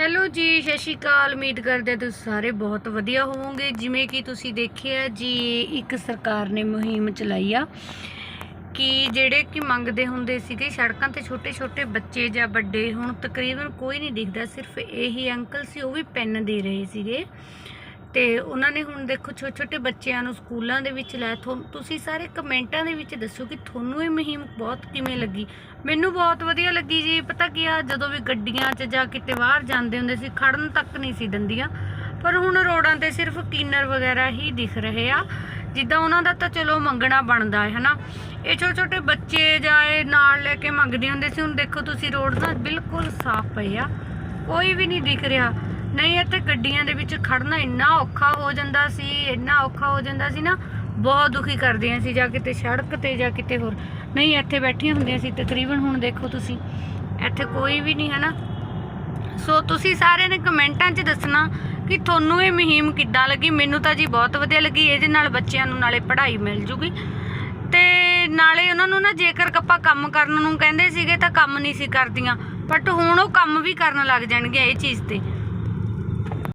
Hello ਜੀ, ਸਤਿ ਸ਼੍ਰੀ ਅਕਾਲ। ਉਮੀਦ ਕਰਦੇ ਤੁਸੀਂ ਸਾਰੇ ਬਹੁਤ ਵਧੀਆ ਹੋਵੋਗੇ। ਜਿਵੇਂ ਕਿ ਤੁਸੀਂ ਦੇਖਿਆ ਜੀ, ਇੱਕ ਸਰਕਾਰ ਨੇ ਮੁਹਿੰਮ ਚਲਾਈ ਆ ਕਿ ਜਿਹੜੇ ਕਿ ਮੰਗਦੇ ਹੁੰਦੇ ਸੀਗੇ, ਸੜਕਾਂ ਤੇ ਛੋਟੇ ਛੋਟੇ ਬੱਚੇ ਜਾਂ ਵੱਡੇ, ਹੁਣ ਤਕਰੀਬਨ ਕੋਈ ਨਹੀਂ ਦਿਖਦਾ। ਸਿਰਫ ਇਹੀ ਅੰਕਲ ਸੀ, ਉਹ ਵੀ ਪੈਨ ਦੇ ਰਹੇ ਸੀਗੇ। ਤੇ ਉਹਨਾਂ ਨੇ ਹੁਣ ਦੇਖੋ ਛੋਟੇ ਛੋਟੇ ਬੱਚਿਆਂ ਨੂੰ ਸਕੂਲਾਂ ਦੇ ਵਿੱਚ ਲੈ ਤੁਸੀਂ ਸਾਰੇ ਕਮੈਂਟਾਂ ਦੇ ਵਿੱਚ ਦੱਸੋ ਕਿ ਤੁਹਾਨੂੰ ਇਹ ਮੁਹਿੰਮ ਬਹੁਤ ਕਿਵੇਂ ਲੱਗੀ? ਮੈਨੂੰ ਬਹੁਤ ਵਧੀਆ ਲੱਗੀ ਜੀ। ਪਤਾ ਕੀ ਆ, ਜਦੋਂ ਵੀ ਗੱਡੀਆਂ 'ਚ ਜਾਂ ਕਿਤੇ ਬਾਹਰ ਜਾਂਦੇ ਹੁੰਦੇ ਸੀ, ਖੜਨ ਤੱਕ ਨਹੀਂ ਸੀ ਦਿੰਦੀਆਂ। ਪਰ ਹੁਣ ਰੋਡਾਂ ਤੇ ਸਿਰਫ ਕੀਨਰ ਵਗੈਰਾ ਹੀ ਦਿਖ ਰਹੇ ਆ। ਜਿੱਦਾਂ ਉਹਨਾਂ ਦਾ ਤਾਂ ਚਲੋ ਮੰਗਣਾ ਬਣਦਾ ਹੈ, ਹਨਾ? ਇਹ ਛੋਟੇ ਛੋਟੇ ਬੱਚੇ ਜਾਂ ਇਹ ਨਾਲ ਲੈ ਕੇ ਮੰਗਦੇ ਹੁੰਦੇ ਸੀ, ਹੁਣ ਦੇਖੋ ਤੁਸੀਂ ਰੋਡ ਨਾ ਬਿਲਕੁਲ ਸਾਫ਼ ਪਏ ਆ। ਕੋਈ ਵੀ ਨਹੀਂ ਦਿਖ ਰਿਹਾ। ਨਹੀਂ ਇੱਥੇ ਗੱਡੀਆਂ ਦੇ ਵਿੱਚ ਖੜਨਾ ਇੰਨਾ ਔਖਾ ਹੋ ਜਾਂਦਾ ਸੀ, ਇੰਨਾ ਔਖਾ ਹੋ ਜਾਂਦਾ ਸੀ ਨਾ, ਬਹੁਤ ਦੁਖੀ ਕਰਦੀਆਂ ਸੀ, ਜਾਂ ਕਿਤੇ ਸੜਕ ਤੇ ਜਾਂ ਕਿਤੇ ਹੋਰ। ਨਹੀਂ, ਇੱਥੇ ਬੈਠੀਆਂ ਹੁੰਦੀਆਂ ਸੀ, ਤਕਰੀਬਨ ਹੁਣ ਦੇਖੋ ਤੁਸੀਂ, ਇੱਥੇ ਕੋਈ ਵੀ ਨਹੀਂ ਹੈ ਨਾ ਸੋ ਤੁਸੀਂ ਸਾਰਿਆਂ ਨੇ ਕਮੈਂਟਾਂ 'ਚ ਦੱਸਣਾ ਕਿ ਤੁਹਾਨੂੰ ਇਹ ਮੁਹਿੰਮ ਕਿੱਦਾਂ ਲੱਗੀ? ਮੈਨੂੰ ਤਾਂ ਜੀ ਬਹੁਤ ਵਧੀਆ ਲੱਗੀ, ਇਹਦੇ ਨਾਲ ਬੱਚਿਆਂ ਨੂੰ ਨਾਲੇ ਪੜ੍ਹਾਈ ਮਿਲ ਜੂਗੀ। ਤੇ ਨਾਲੇ ਉਹਨਾਂ ਨੂੰ ਨਾ, ਜੇਕਰ ਆਪਾਂ ਕੰਮ ਕਰਨ ਨੂੰ ਕਹਿੰਦੇ ਸੀਗੇ, ਤਾਂ ਕੰਮ ਨਹੀਂ ਸੀ ਕਰਦੀਆਂ। ਬਟ ਹੁਣ ਉਹ ਕੰਮ ਵੀ ਕਰਨ ਲੱਗ ਜਾਣਗੇ ਇਹ ਚੀਜ਼ ਤੇ।